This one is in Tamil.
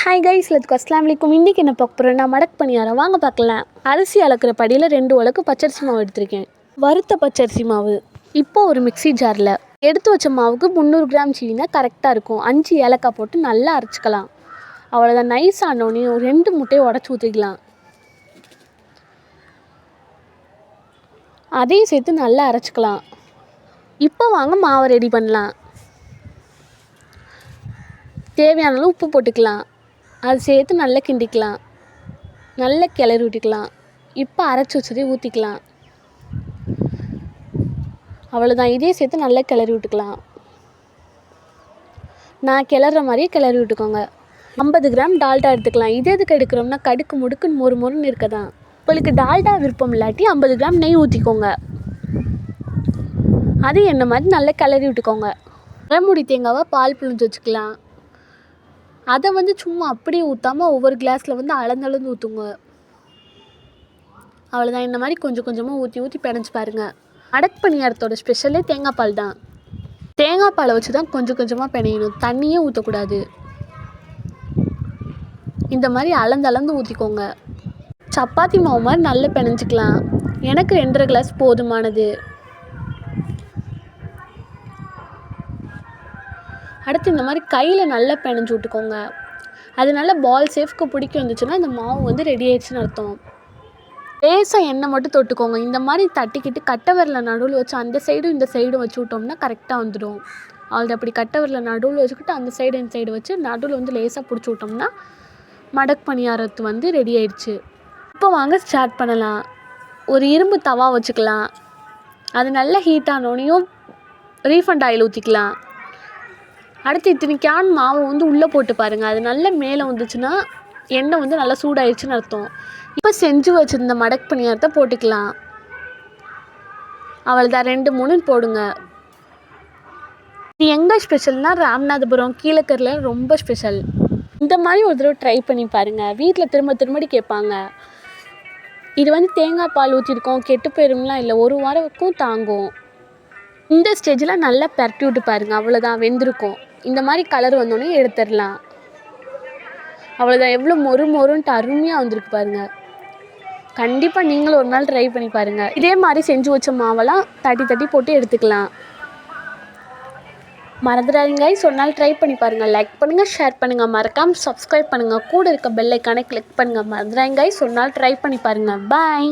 ஹாய் கைஸ் லத்துக்கு அஸ்லாம் வலைக்கும் இன்றைக்கி என்ன பார்க்க போகிறேன் நான் மடக்கு பணியாரம். வாங்க பார்க்கலாம். அரிசி அளக்கிற படியில் ரெண்டு உலக்கு பச்சரிசி மாவு எடுத்திருக்கேன். வறுத்த பச்சரிசி மாவு. இப்போ ஒரு மிக்ஸி ஜாரில் எடுத்து வச்ச மாவுக்கு முந்நூறு கிராம் சீனா கரெக்டாக இருக்கும். அஞ்சு ஏலக்காய் போட்டு நல்லா அரைச்சிக்கலாம். அவ்வளோதான் நைஸ் ஆனோடனே ஒரு ரெண்டு முட்டையை உடச்சி ஊற்றிக்கலாம் அதையும் சேர்த்து நல்லா அரைச்சிக்கலாம். இப்போ வாங்க மாவை ரெடி பண்ணலாம். தேவையான அளவு உப்பு போட்டுக்கலாம். அது சேர்த்து நல்லா கிண்டிக்கலாம். நல்லா கிளறி விட்டுக்கலாம். இப்போ அரைச்சி வச்சதே ஊற்றிக்கலாம் அவ்வளோதான் இதே சேர்த்து நல்லா கிளறி விட்டுக்கலாம். நான் கிளற மாதிரியே கிளறி விட்டுக்கோங்க. ஐம்பது கிராம் டால்டா எடுத்துக்கலாம். இது எதுக்கு எடுக்கிறோம்னா கடுக்கு முடுக்குன்னு மொறு மொறுன்னு இருக்க தான் உங்களுக்கு டால்டா விருப்பம் இல்லாட்டி ஐம்பது கிராம் நெய் ஊற்றிக்கோங்க அது என்ன மாதிரி நல்லா கிளறி விட்டுக்கோங்க. அரைமுடி தேங்காவை பால் புழிஞ்சு வச்சுக்கலாம். அதை வந்து சும்மா அப்படியே ஊற்றாமல் ஒவ்வொரு கிளாஸில் வந்து அளந்தளந்து ஊற்றுங்க அவ்வளோதான் இந்த மாதிரி கொஞ்சம் கொஞ்சமாக ஊற்றி ஊற்றி பிணைஞ்சு பாருங்கள் அடக் பணியாரத்தோட ஸ்பெஷலே தேங்காய் பால் தான். தேங்காய் பாலை வச்சு தான் கொஞ்சம் கொஞ்சமாக பிணையணும். தண்ணியே ஊற்றக்கூடாது இந்த மாதிரி அளந்து அளந்து ஊற்றிக்கோங்க சப்பாத்தி மாவு மாதிரி நல்லா பிணைஞ்சிக்கலாம். எனக்கு ரெண்டரை கிளாஸ் போதுமானது. அடுத்து இந்த மாதிரி கையில் நல்லா பிணைஞ்சு விட்டுக்கோங்க. அதனால பால் சேஃப்க்கு பிடிக்க வந்துச்சுன்னா இந்த மாவு வந்து ரெடி ஆயிடுச்சுன்னு அர்த்தம். லேசாக எண்ணெய் மட்டும் தொட்டுக்கோங்க. இந்த மாதிரி தட்டிக்கிட்டு கட்டை விரல நடுவில் வச்சு அந்த சைடும் இந்த சைடும் வச்சு விட்டோம்னா கரெக்டாக வந்துடும். அது அப்படி கட்டை விரல நடுவில் வச்சுக்கிட்டு அந்த சைடு இந்த சைடு வச்சு நடுவில் வந்து லேசாக பிடிச்சி விட்டோம்னா மடக் பணியாரத்து வந்து ரெடி ஆயிடுச்சு. இப்போ வாங்க ஸ்டார்ட் பண்ணலாம். ஒரு இரும்பு தவா வச்சுக்கலாம். அது நல்லா ஹீட் ஆனோடனையும் ரீஃபண்ட் ஆயில் ஊற்றிக்கலாம் அடுத்து இத்தனை கேன் மாவை வந்து உள்ளே போட்டு பாருங்கள் அது நல்லா மேலே வந்துச்சுன்னா எண்ணெய் வந்து நல்லா சூடாயிடுச்சுன்னு அர்த்தம். இப்போ செஞ்சு வச்சுருந்த மடக்கு பணியாரத்தை போட்டுக்கலாம். அவ்வளோதான் ரெண்டு மூணு போடுங்க. இது எங்கே ஸ்பெஷல்னால் ராமநாதபுரம் கீழக்கரில் ரொம்ப ஸ்பெஷல். இந்த மாதிரி ஒரு தடவை ட்ரை பண்ணி பாருங்கள் வீட்டில் திரும்ப திரும்படி கேட்பாங்க. இது வந்து தேங்காய் பால் ஊற்றிருக்கோம் கெட்டு போயிரும்லாம் இல்லை. ஒரு வாரக்கும் தாங்கும். இந்த ஸ்டேஜில் நல்லா பரட்டி விட்டு பாருங்கள் அவ்வளோதான் வெந்திருக்கும். இந்த மாதிரி கலர் வந்தோடனே எடுத்துடலாம். அவ்வளோதான் எவ்வளோ மொறு மொறுன்ட்டு அருமையாக வந்திருக்கு பாருங்கள் கண்டிப்பாக நீங்களும் ஒரு நாள் ட்ரை பண்ணி பாருங்கள் இதே மாதிரி செஞ்சு வச்ச மாவெல்லாம் தட்டி தட்டி போட்டு எடுத்துக்கலாம். மறந்துடாதீங்க. சொன்னால் ட்ரை பண்ணி பாருங்கள் லைக் பண்ணுங்கள் ஷேர் பண்ணுங்கள் மறக்காமல் சப்ஸ்கிரைப் பண்ணுங்கள் கூட இருக்க பெல்லைக்கானே கிளிக் பண்ணுங்கள் மறந்துடாதீங்க. சொன்னால் ட்ரை பண்ணி பாருங்கள் பாய்